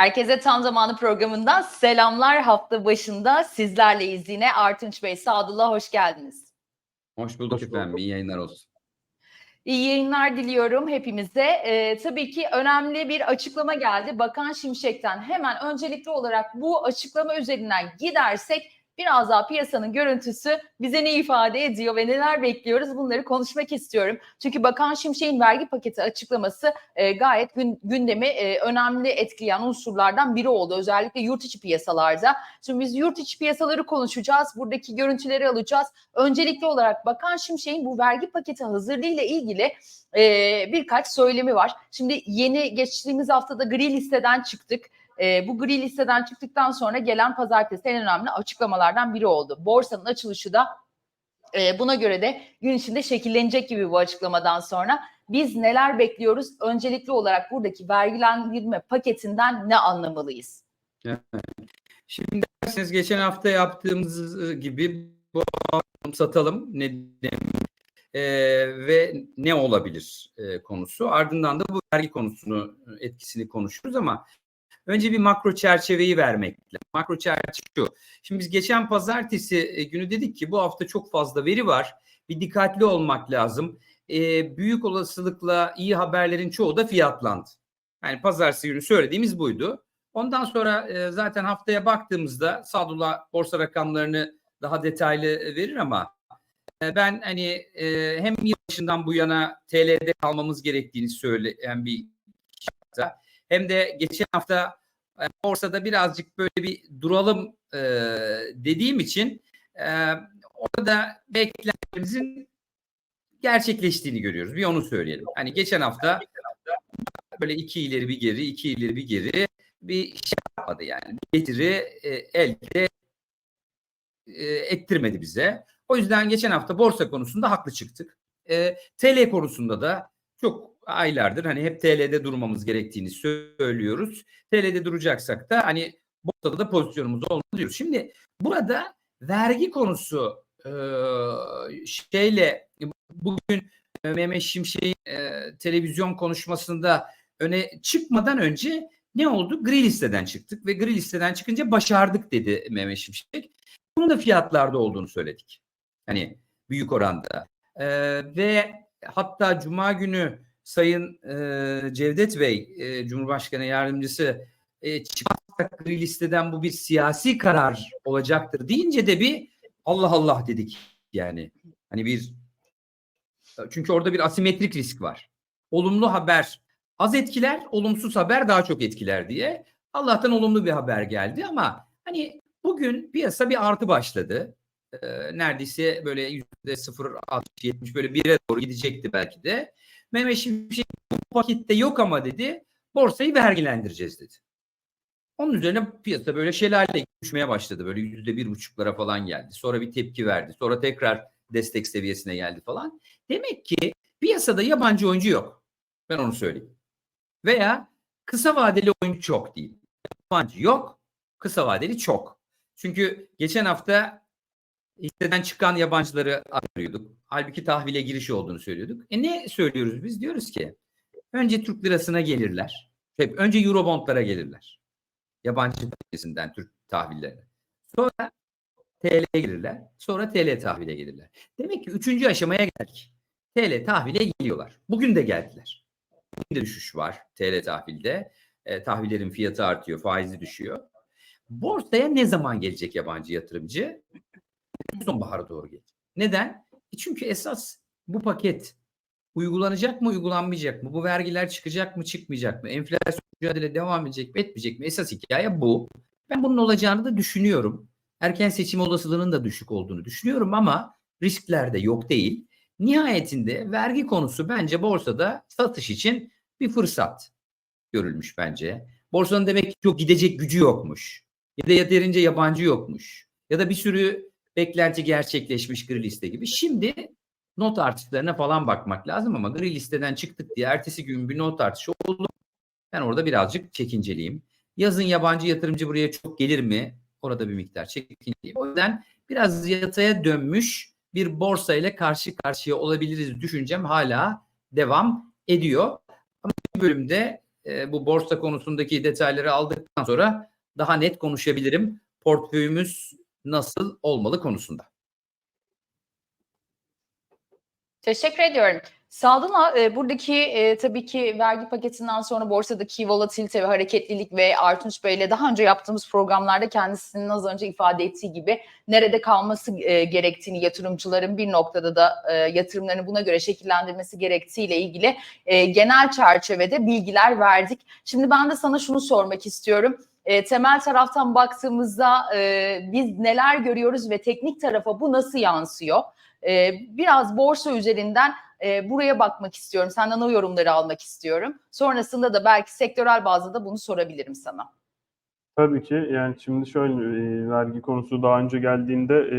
Herkese tam zamanı programından selamlar. Hafta başında sizlerleyiz yine. Artunç Bey, Sadullah hoş geldiniz. Hoş bulduk efendim. İyi yayınlar olsun. İyi yayınlar diliyorum hepimize. Ee, tabii ki önemli bir açıklama geldi Bakan Şimşek'ten. Hemen öncelikli olarak bu açıklama üzerinden gidersek biraz daha piyasanın görüntüsü bize ne ifade ediyor ve neler bekliyoruz bunları konuşmak istiyorum. Çünkü Bakan Şimşek'in vergi paketi açıklaması e, gayet gün, gündemi e, önemli etkileyen unsurlardan biri oldu. Özellikle yurt içi piyasalarda. Şimdi biz yurt içi piyasaları konuşacağız. Buradaki görüntüleri alacağız. Öncelikli olarak Bakan Şimşek'in bu vergi paketi hazırlığıyla ilgili e, birkaç söylemi var. Şimdi yeni geçtiğimiz haftada gri listeden çıktık. E, bu gri listeden çıktıktan sonra gelen pazartesi en önemli açıklamalardan biri oldu. Borsanın açılışı da e, buna göre de gün içinde şekillenecek gibi bu açıklamadan sonra biz neler bekliyoruz? Öncelikli olarak buradaki vergilendirme paketinden ne anlamalıyız? Şimdi derseniz geçen hafta yaptığımız gibi bu satalım ne e, ve ne olabilir e, konusu. Ardından da bu vergi konusunu etkisini konuşuruz ama önce bir makro çerçeveyi vermekle. Makro çerçeve şu. Şimdi biz geçen pazartesi günü dedik ki bu hafta çok fazla veri var. Bir dikkatli olmak lazım. E, büyük olasılıkla iyi haberlerin çoğu da fiyatlandı. Yani pazartesi günü söylediğimiz buydu. Ondan sonra e, zaten haftaya baktığımızda Sadullah borsa rakamlarını daha detaylı verir ama e, ben hani e, hem yıl başından bu yana TL'de kalmamız gerektiğini söyleyen bir hem de geçen hafta e, borsada birazcık böyle bir duralım e, dediğim için e, orada beklentilerimizin gerçekleştiğini görüyoruz. Bir onu söyleyelim. Hani geçen hafta böyle iki ileri bir geri, iki ileri bir geri bir şey yapmadı yani. Getiri e, elde e, ettirmedi bize. O yüzden geçen hafta borsa konusunda haklı çıktık. E, TL konusunda da çok aylardır hani hep TL'de durmamız gerektiğini söylüyoruz. TL'de duracaksak da hani borsada da pozisyonumuz olmalı diyoruz. Şimdi burada vergi konusu e, şeyle bugün Mehmet Şimşek'in e, televizyon konuşmasında öne çıkmadan önce ne oldu? Gri listeden çıktık ve gri listeden çıkınca başardık dedi Mehmet Şimşek. Bunun da fiyatlarda olduğunu söyledik. Hani büyük oranda. Ee, ve hatta Cuma günü Sayın e, Cevdet Bey, e, Cumhurbaşkanı Yardımcısı e, çıkarsak gri listeden bu bir siyasi karar olacaktır deyince de bir Allah Allah dedik yani. Hani bir çünkü orada bir asimetrik risk var. Olumlu haber az etkiler, olumsuz haber daha çok etkiler diye. Allah'tan olumlu bir haber geldi ama hani bugün piyasa bir artı başladı. Ee, neredeyse böyle yüzde 0 70 böyle bire doğru gidecekti belki de. Mehmet Şimşek bu pakette yok ama dedi borsayı vergilendireceğiz dedi. Onun üzerine piyasa böyle şelale düşmeye başladı. Böyle yüzde bir buçuklara falan geldi. Sonra bir tepki verdi. Sonra tekrar destek seviyesine geldi falan. Demek ki piyasada yabancı oyuncu yok. Ben onu söyleyeyim. Veya kısa vadeli oyuncu çok değil. Yabancı yok, kısa vadeli çok. Çünkü geçen hafta hisseden çıkan yabancıları arıyorduk. Halbuki tahvile giriş olduğunu söylüyorduk. E ne söylüyoruz biz? Diyoruz ki önce Türk lirasına gelirler. Hep önce Eurobondlara gelirler. Yabancı tahvilinden Türk tahvillerine. Sonra TL'ye gelirler. Sonra TL tahvile gelirler. Demek ki üçüncü aşamaya geldik. TL tahvile geliyorlar. Bugün de geldiler. Bugün de düşüş var TL tahvilde. E, tahvillerin fiyatı artıyor, faizi düşüyor. Borsaya ne zaman gelecek yabancı yatırımcı? Sonbahara doğru gelecek. Neden? E çünkü esas bu paket uygulanacak mı, uygulanmayacak mı? Bu vergiler çıkacak mı, çıkmayacak mı? Enflasyon mücadele devam edecek mi, etmeyecek mi? Esas hikaye bu. Ben bunun olacağını da düşünüyorum. Erken seçim olasılığının da düşük olduğunu düşünüyorum ama riskler de yok değil. Nihayetinde vergi konusu bence borsada satış için bir fırsat görülmüş bence. Borsanın demek ki çok gidecek gücü yokmuş. Ya da yeterince yabancı yokmuş. Ya da bir sürü beklenti gerçekleşmiş gri liste gibi. Şimdi not artışlarına falan bakmak lazım ama gri listeden çıktık diye ertesi gün bir not artışı oldu. Ben orada birazcık çekinceliyim. Yazın yabancı yatırımcı buraya çok gelir mi? Orada bir miktar çekinceliyim. O yüzden biraz yataya dönmüş bir borsa ile karşı karşıya olabiliriz düşüncem hala devam ediyor. Ama bu bölümde e, bu borsa konusundaki detayları aldıktan sonra daha net konuşabilirim. Portföyümüz nasıl olmalı konusunda. Teşekkür ediyorum. Sadullah e, buradaki e, tabii ki vergi paketinden sonra borsadaki volatilite ve hareketlilik ve Artunç Bey'le daha önce yaptığımız programlarda kendisinin az önce ifade ettiği gibi nerede kalması e, gerektiğini yatırımcıların bir noktada da e, yatırımlarını buna göre şekillendirmesi gerektiğiyle ilgili e, genel çerçevede bilgiler verdik. Şimdi ben de sana şunu sormak istiyorum. E, temel taraftan baktığımızda e, biz neler görüyoruz ve teknik tarafa bu nasıl yansıyor? E, biraz borsa üzerinden e, buraya bakmak istiyorum. Senden o yorumları almak istiyorum. Sonrasında da belki sektörel bazda da bunu sorabilirim sana. Tabii ki yani şimdi şöyle e, vergi konusu daha önce geldiğinde e,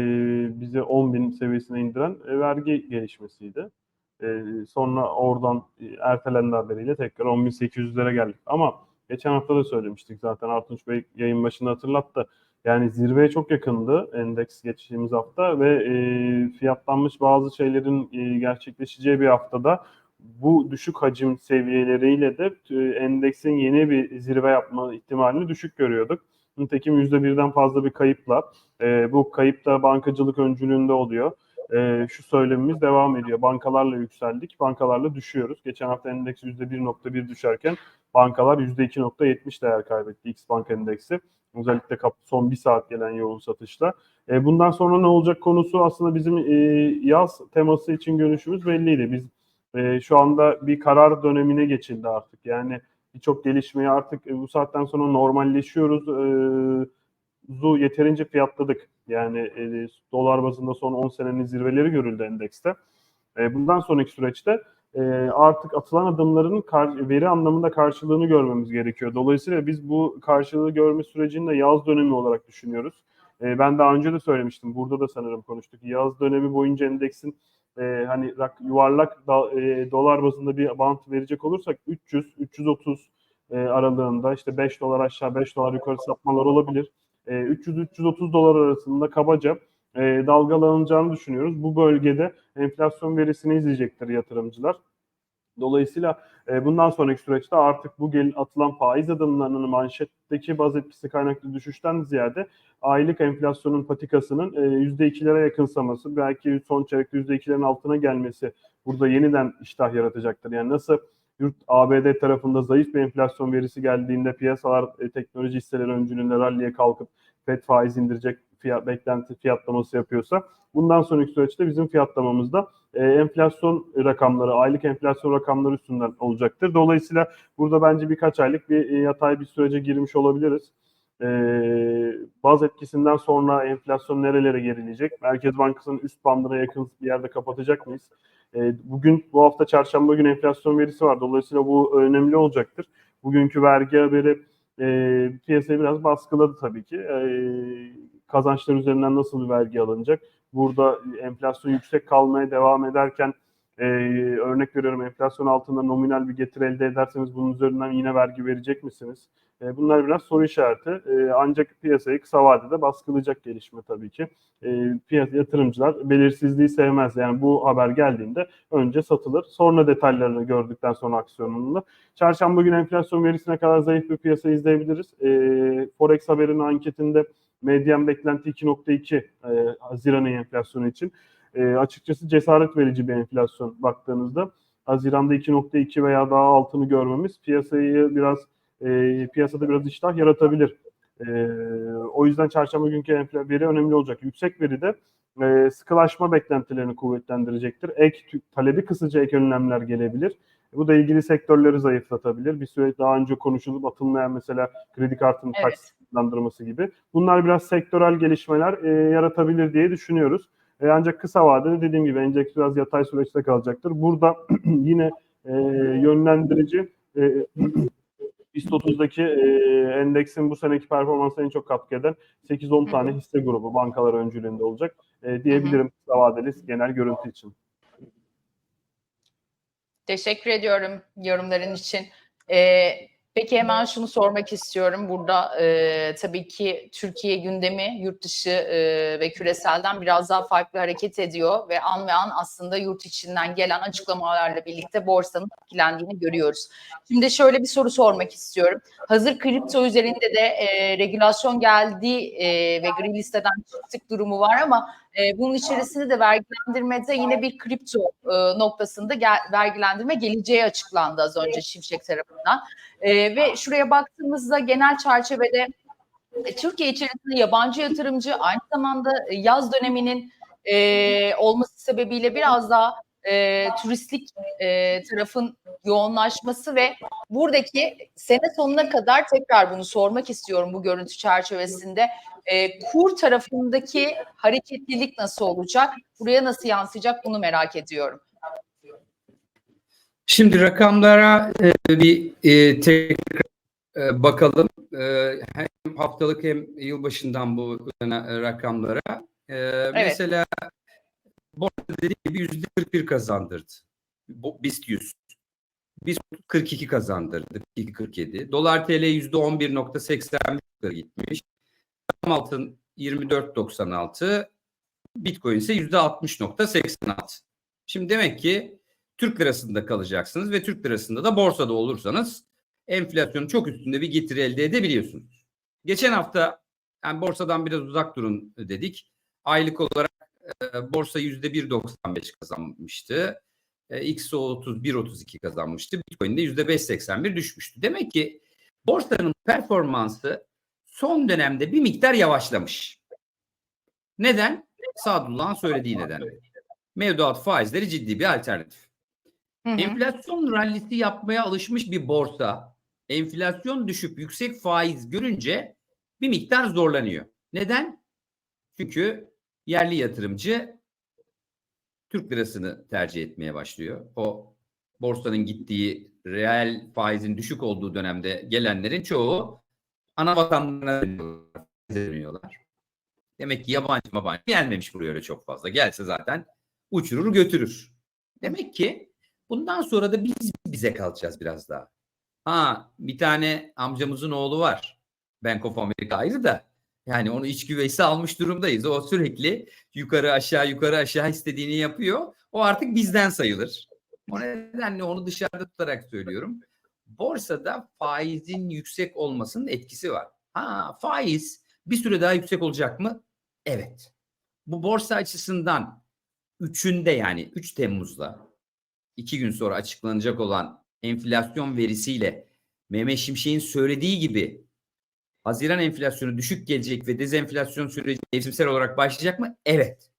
bizi 10 bin seviyesine indiren e, vergi gelişmesiydi. E, sonra oradan e, ertelendi haberiyle tekrar 10.800'lere geldik. Ama geçen hafta da söylemiştik zaten Artunç Bey yayın başında hatırlattı. Yani zirveye çok yakındı endeks geçtiğimiz hafta ve e, fiyatlanmış bazı şeylerin e, gerçekleşeceği bir haftada bu düşük hacim seviyeleriyle de e, endeksin yeni bir zirve yapma ihtimalini düşük görüyorduk. Nitekim %1'den fazla bir kayıpla e, bu kayıp da bankacılık öncülüğünde oluyor. E, şu söylemimiz devam ediyor. Bankalarla yükseldik, bankalarla düşüyoruz. Geçen hafta endeks %1.1 düşerken bankalar %2.70 değer kaybetti X Bank endeksi. Özellikle son bir saat gelen yoğun satışla. E, bundan sonra ne olacak konusu aslında bizim e, yaz teması için görüşümüz belliydi. Biz e, şu anda bir karar dönemine geçildi artık. Yani birçok gelişmeyi artık e, bu saatten sonra normalleşiyoruz. E, zu yeterince fiyatladık. Yani e, dolar bazında son 10 senenin zirveleri görüldü endekste. E, bundan sonraki süreçte e, artık atılan adımların kar- veri anlamında karşılığını görmemiz gerekiyor. Dolayısıyla biz bu karşılığı görme sürecini de yaz dönemi olarak düşünüyoruz. E, ben daha önce de söylemiştim. Burada da sanırım konuştuk. Yaz dönemi boyunca endeksin e, hani yuvarlak da, e, dolar bazında bir bant verecek olursak 300 330 e, aralığında işte 5 dolar aşağı 5 dolar yukarı sapmalar olabilir. E, 300-330 dolar arasında kabaca e, dalgalanacağını düşünüyoruz. Bu bölgede enflasyon verisini izleyecektir yatırımcılar. Dolayısıyla e, bundan sonraki süreçte artık bu gel atılan faiz adımlarının manşetteki baz etkisi kaynaklı düşüşten ziyade aylık enflasyonun patikasının e, %2'lere yakınsaması, belki son çeyrekte %2'lerin altına gelmesi burada yeniden iştah yaratacaktır. Yani nasıl yurt ABD tarafında zayıf bir enflasyon verisi geldiğinde piyasalar e, teknoloji hisseleri öncülüğünde ralliye kalkıp FED faiz indirecek fiyat, beklenti fiyatlaması yapıyorsa bundan sonraki süreçte bizim fiyatlamamızda e, enflasyon rakamları, aylık enflasyon rakamları üstünden olacaktır. Dolayısıyla burada bence birkaç aylık bir e, yatay bir sürece girmiş olabiliriz. E, baz etkisinden sonra enflasyon nerelere gerileyecek? Merkez Bankası'nın üst bandına yakın bir yerde kapatacak mıyız? E, bugün bu hafta çarşamba günü enflasyon verisi var. Dolayısıyla bu önemli olacaktır. Bugünkü vergi haberi e, piyasayı biraz baskıladı tabii ki. E, kazançlar üzerinden nasıl bir vergi alınacak? Burada enflasyon yüksek kalmaya devam ederken e, örnek veriyorum enflasyon altında nominal bir getiri elde ederseniz bunun üzerinden yine vergi verecek misiniz? E, bunlar biraz soru işareti. E, ancak piyasayı kısa vadede baskılayacak gelişme tabii ki. E, piyasa yatırımcılar belirsizliği sevmez. Yani bu haber geldiğinde önce satılır. Sonra detaylarını gördükten sonra aksiyonunu. Çarşamba günü enflasyon verisine kadar zayıf bir piyasa izleyebiliriz. E, Forex haberinin anketinde medyan beklenti 2.2 e, Haziran ayı enflasyonu için. Açıkçası cesaret verici bir enflasyon baktığınızda. Haziran'da 2.2 veya daha altını görmemiz piyasayı biraz e, piyasada biraz iştah yaratabilir. E, o yüzden çarşamba günkü enflasyon veri önemli olacak. Yüksek veri de e, sıkılaşma beklentilerini kuvvetlendirecektir. Ek talebi kısıcı ek önlemler gelebilir. Bu da ilgili sektörleri zayıflatabilir. Bir süre daha önce konuşulup atılmayan mesela kredi kartının Evet. taksitlandırması gibi. Bunlar biraz sektörel gelişmeler e, yaratabilir diye düşünüyoruz. E, ancak kısa vadede dediğim gibi endeks biraz yatay süreçte kalacaktır. Burada yine e, yönlendirici e, BIST 30'daki e, endeksin bu seneki performansına en çok katkı eden 8-10 Hı tane hisse grubu bankalar öncülüğünde olacak e, diyebilirim kısa vadeli genel görüntü için. Teşekkür ediyorum yorumların için. Ee, Peki hemen şunu sormak istiyorum. Burada e, tabii ki Türkiye gündemi yurt dışı e, ve küreselden biraz daha farklı hareket ediyor ve an ve an aslında yurt içinden gelen açıklamalarla birlikte borsanın etkilendiğini görüyoruz. Şimdi şöyle bir soru sormak istiyorum. Hazır kripto üzerinde de e, regülasyon geldi e, ve gri listeden çıktık durumu var ama e, bunun içerisinde de vergilendirmede yine bir kripto e, noktasında gel, vergilendirme geleceği açıklandı az önce Şimşek tarafından. E, ve şuraya baktığımızda genel çerçevede e, Türkiye içerisinde yabancı yatırımcı aynı zamanda e, yaz döneminin e, olması sebebiyle biraz daha e, turistlik e, tarafın yoğunlaşması ve buradaki sene sonuna kadar tekrar bunu sormak istiyorum bu görüntü çerçevesinde. E, kur tarafındaki hareketlilik nasıl olacak? Buraya nasıl yansıyacak bunu merak ediyorum. Şimdi rakamlara e, bir e, tekrar e, bakalım. E, hem haftalık hem yılbaşından bu yana rakamlara. E, Mesela borsa dediğim gibi yüzde 41 kazandırdı. BIST 100. BIST 42 kazandırdı. 42-47. Dolar TL yüzde 11.80 gitmiş. Tam altın 24.96. Bitcoin ise yüzde 60.86. Şimdi demek ki Türk lirasında kalacaksınız ve Türk lirasında da borsada olursanız enflasyonun çok üstünde bir getiri elde edebiliyorsunuz. Geçen hafta yani borsadan biraz uzak durun dedik. Aylık olarak borsa %1.95 kazanmıştı. E, XO30 1.32 kazanmıştı. Bitcoin de %5.81 düşmüştü. Demek ki borsanın performansı son dönemde bir miktar yavaşlamış. Neden? Sadullah'ın söylediği nedenle. Mevduat faizleri ciddi bir alternatif. Hı hı. Enflasyon rallisi yapmaya alışmış bir borsa enflasyon düşüp yüksek faiz görünce bir miktar zorlanıyor. Neden? Çünkü yerli yatırımcı Türk lirasını tercih etmeye başlıyor. O borsanın gittiği reel faizin düşük olduğu dönemde gelenlerin çoğu ana vatanlarına dönüyorlar. Demek ki yabancı yabancı gelmemiş buraya öyle çok fazla. Gelse zaten uçurur götürür. Demek ki Bundan sonra da biz bize kalacağız biraz daha. Ha bir tane amcamızın oğlu var. Bank of America ayrı da. Yani onu iç güveysi almış durumdayız. O sürekli yukarı aşağı yukarı aşağı istediğini yapıyor. O artık bizden sayılır. O nedenle onu dışarıda tutarak söylüyorum. Borsada faizin yüksek olmasının etkisi var. Ha faiz bir süre daha yüksek olacak mı? Evet. Bu borsa açısından üçünde yani 3 Temmuz'da iki gün sonra açıklanacak olan enflasyon verisiyle Mehmet Şimşek'in söylediği gibi Haziran enflasyonu düşük gelecek ve dezenflasyon süreci mevsimsel olarak başlayacak mı? Evet.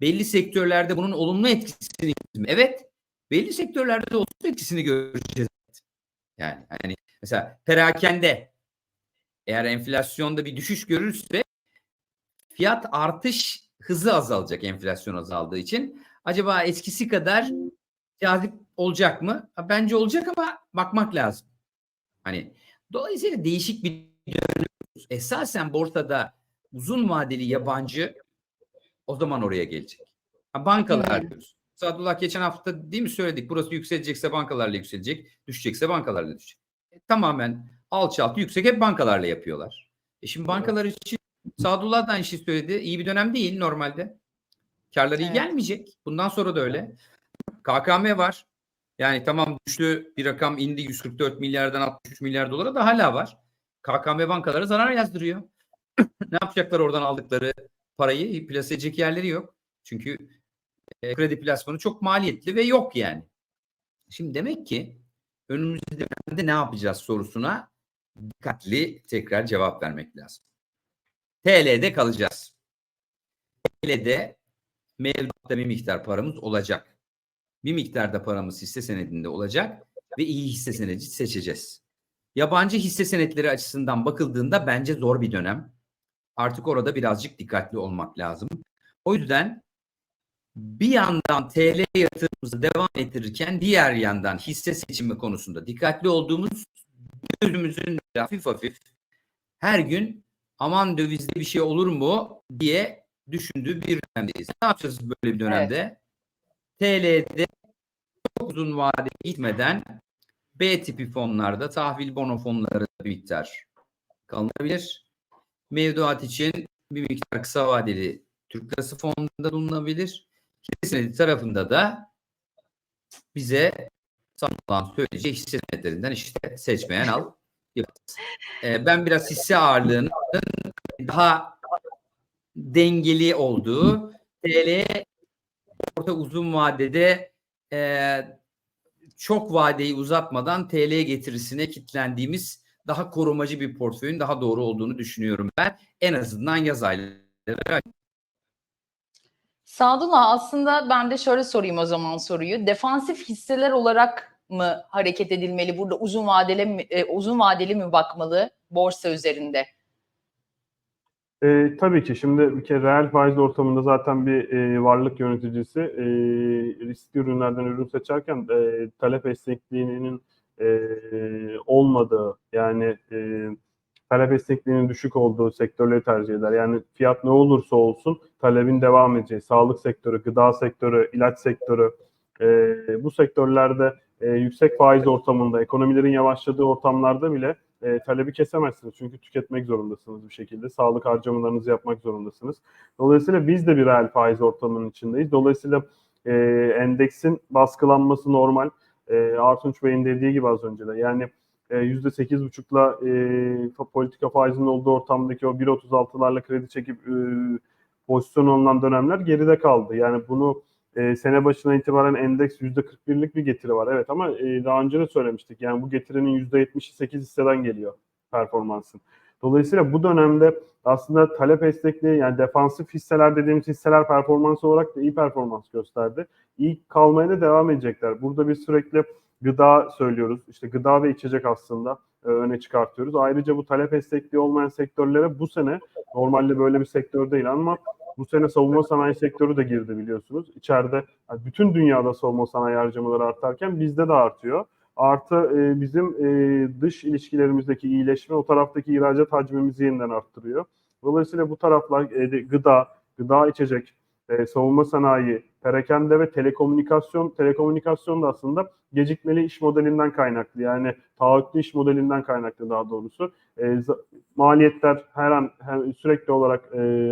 Belli sektörlerde bunun olumlu etkisini mi? Evet. Belli sektörlerde de olumsuz etkisini göreceğiz. Yani hani mesela perakende eğer enflasyonda bir düşüş görürse fiyat artış hızı azalacak enflasyon azaldığı için. Acaba eskisi kadar cazip olacak mı? Bence olacak ama bakmak lazım. Hani dolayısıyla değişik bir dönüm. Esasen borsada uzun vadeli yabancı o zaman oraya gelecek. Ha, bankalar Hmm. diyoruz. Sadullah geçen hafta değil mi söyledik? Burası yükselecekse bankalarla yükselecek, düşecekse bankalarla düşecek. E, tamamen alçaltı yüksek hep bankalarla yapıyorlar. E şimdi bankalar için Sadullah da aynı şey söyledi. İyi bir dönem değil normalde. Karları iyi Evet. gelmeyecek. Bundan sonra da öyle. KKM var. Yani tamam düştü bir rakam indi 144 milyardan 63 milyar dolara da hala var. KKM bankalara zarar yazdırıyor. ne yapacaklar oradan aldıkları parayı? Plase edecek yerleri yok. Çünkü e, kredi plasmanı çok maliyetli ve yok yani. Şimdi demek ki önümüzde dönemde ne yapacağız sorusuna dikkatli tekrar cevap vermek lazım. TL'de kalacağız. TL'de mevduatta bir miktar paramız olacak bir miktarda paramız hisse senedinde olacak ve iyi hisse senedi seçeceğiz. Yabancı hisse senetleri açısından bakıldığında bence zor bir dönem. Artık orada birazcık dikkatli olmak lazım. O yüzden bir yandan TL yatırımımızı devam ettirirken diğer yandan hisse seçimi konusunda dikkatli olduğumuz gözümüzün hafif hafif her gün aman dövizde bir şey olur mu diye düşündüğü bir dönemdeyiz. Ne yapacağız böyle bir dönemde? TL'de çok uzun vade gitmeden B tipi fonlarda tahvil bono fonları bir miktar kalınabilir. Mevduat için bir miktar kısa vadeli Türk lirası fonunda bulunabilir. Senedi tarafında da bize satılan söyleyeceği hisse senetlerinden işte seçmeyen al. Ee, ben biraz hisse ağırlığının daha dengeli olduğu TL orta uzun vadede e, çok vadeyi uzatmadan TL getirisine kitlendiğimiz daha korumacı bir portföyün daha doğru olduğunu düşünüyorum ben. En azından yaz ayları. Sadullah aslında ben de şöyle sorayım o zaman soruyu. Defansif hisseler olarak mı hareket edilmeli burada uzun vadeli e, uzun vadeli mi bakmalı borsa üzerinde? E, tabii ki şimdi bir kere reel faiz ortamında zaten bir e, varlık yöneticisi e, riskli ürünlerden ürün seçerken e, talep esnekliğinin e, olmadığı yani e, talep esnekliğinin düşük olduğu sektörleri tercih eder. Yani fiyat ne olursa olsun talebin devam edeceği sağlık sektörü, gıda sektörü, ilaç sektörü e, bu sektörlerde e, yüksek faiz ortamında ekonomilerin yavaşladığı ortamlarda bile e, talebi kesemezsiniz. Çünkü tüketmek zorundasınız bir şekilde. Sağlık harcamalarınızı yapmak zorundasınız. Dolayısıyla biz de bir reel faiz ortamının içindeyiz. Dolayısıyla e, endeksin baskılanması normal. E, Artunç Bey'in dediği gibi az önce de. Yani e, %8,5'la e, politika faizinin olduğu ortamdaki o 1.36'larla kredi çekip e, pozisyon alınan dönemler geride kaldı. Yani bunu e, sene başına itibaren endeks %41'lik bir getiri var. Evet ama e, daha önce de söylemiştik. Yani bu getirinin %70'i 8 hisseden geliyor performansın. Dolayısıyla bu dönemde aslında talep esnekliği yani defansif hisseler dediğimiz hisseler performans olarak da iyi performans gösterdi. İyi kalmaya da devam edecekler. Burada biz sürekli gıda söylüyoruz. İşte gıda ve içecek aslında e, öne çıkartıyoruz. Ayrıca bu talep esnekliği olmayan sektörlere bu sene normalde böyle bir sektör değil ama bu sene savunma sanayi sektörü de girdi biliyorsunuz. İçeride bütün dünyada savunma sanayi harcamaları artarken bizde de artıyor. Artı e, bizim e, dış ilişkilerimizdeki iyileşme o taraftaki ihracat hacmimizi yeniden arttırıyor. Dolayısıyla bu taraflar e, gıda, gıda içecek, e, savunma sanayi, perakende ve telekomünikasyon, telekomünikasyon da aslında gecikmeli iş modelinden kaynaklı. Yani taahhütlü iş modelinden kaynaklı daha doğrusu. E, maliyetler her an her, sürekli olarak e,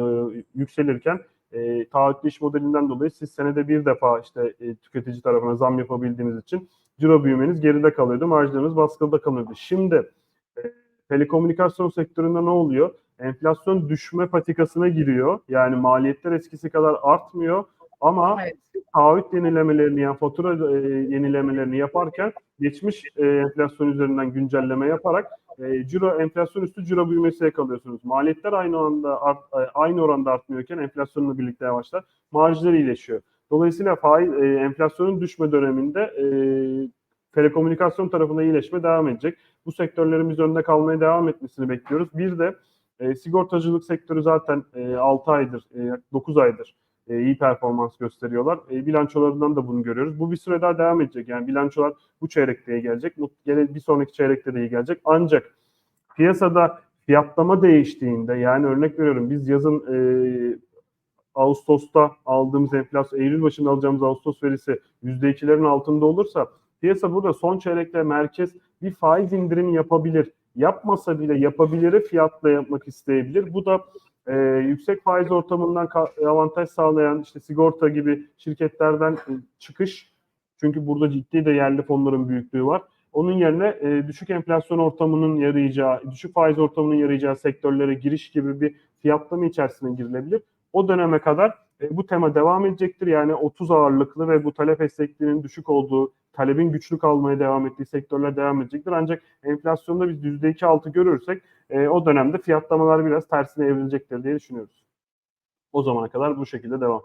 yükselirken e, taahhütlü iş modelinden dolayı siz senede bir defa işte e, tüketici tarafına zam yapabildiğiniz için ciro büyümeniz geride kalıyordu. Marjlarınız baskıda kalıyordu. Şimdi e, telekomünikasyon sektöründe ne oluyor? Enflasyon düşme patikasına giriyor. Yani maliyetler eskisi kadar artmıyor. Ama Evet. taahhüt yenilemelerini yani fatura e, yenilemelerini yaparken geçmiş e, enflasyon üzerinden güncelleme yaparak e, ciro enflasyon üstü ciro büyümesi yakalıyorsunuz. Maliyetler aynı anda art, e, aynı oranda artmıyorken enflasyonla birlikte yavaşlar. Marjlar iyileşiyor. Dolayısıyla faiz e, enflasyonun düşme döneminde e, telekomünikasyon tarafında iyileşme devam edecek. Bu sektörlerin biz önde kalmaya devam etmesini bekliyoruz. Bir de e, sigortacılık sektörü zaten e, 6 aydır, e, 9 aydır e, iyi performans gösteriyorlar. E, bilançolarından da bunu görüyoruz. Bu bir süre daha devam edecek. Yani bilançolar bu çeyrekte iyi gelecek. Gene bir sonraki çeyrekte de iyi gelecek. Ancak piyasada fiyatlama değiştiğinde yani örnek veriyorum biz yazın e, Ağustos'ta aldığımız enflasyon, Eylül başında alacağımız Ağustos verisi %2'lerin altında olursa piyasa burada son çeyrekte merkez bir faiz indirimi yapabilir. Yapmasa bile yapabiliri fiyatla yapmak isteyebilir. Bu da e, yüksek faiz ortamından avantaj sağlayan işte sigorta gibi şirketlerden e, çıkış. Çünkü burada ciddi de yerli fonların büyüklüğü var. Onun yerine e, düşük enflasyon ortamının yarayacağı, düşük faiz ortamının yarayacağı sektörlere giriş gibi bir fiyatlama içerisine girilebilir. O döneme kadar e, bu tema devam edecektir. Yani 30 ağırlıklı ve bu talep esnekliğinin düşük olduğu, talebin güçlü kalmaya devam ettiği sektörler devam edecektir. Ancak enflasyonda biz %2 altı görürsek e, o dönemde fiyatlamalar biraz tersine evrilecektir diye düşünüyoruz. O zamana kadar bu şekilde devam.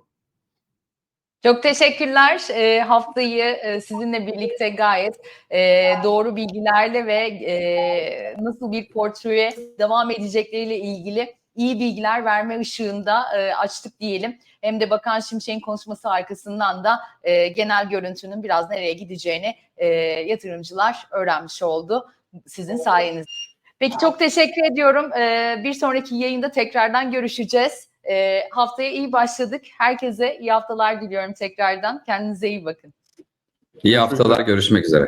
Çok teşekkürler. E, haftayı e, sizinle birlikte gayet e, doğru bilgilerle ve e, nasıl bir portföye devam edecekleriyle ilgili iyi bilgiler verme ışığında e, açtık diyelim. Hem de Bakan Şimşek'in konuşması arkasından da e, genel görüntünün biraz nereye gideceğini e, yatırımcılar öğrenmiş oldu sizin sayenizde. Peki çok teşekkür ediyorum. E, bir sonraki yayında tekrardan görüşeceğiz. E, haftaya iyi başladık. Herkese iyi haftalar diliyorum tekrardan. Kendinize iyi bakın. İyi haftalar görüşmek üzere.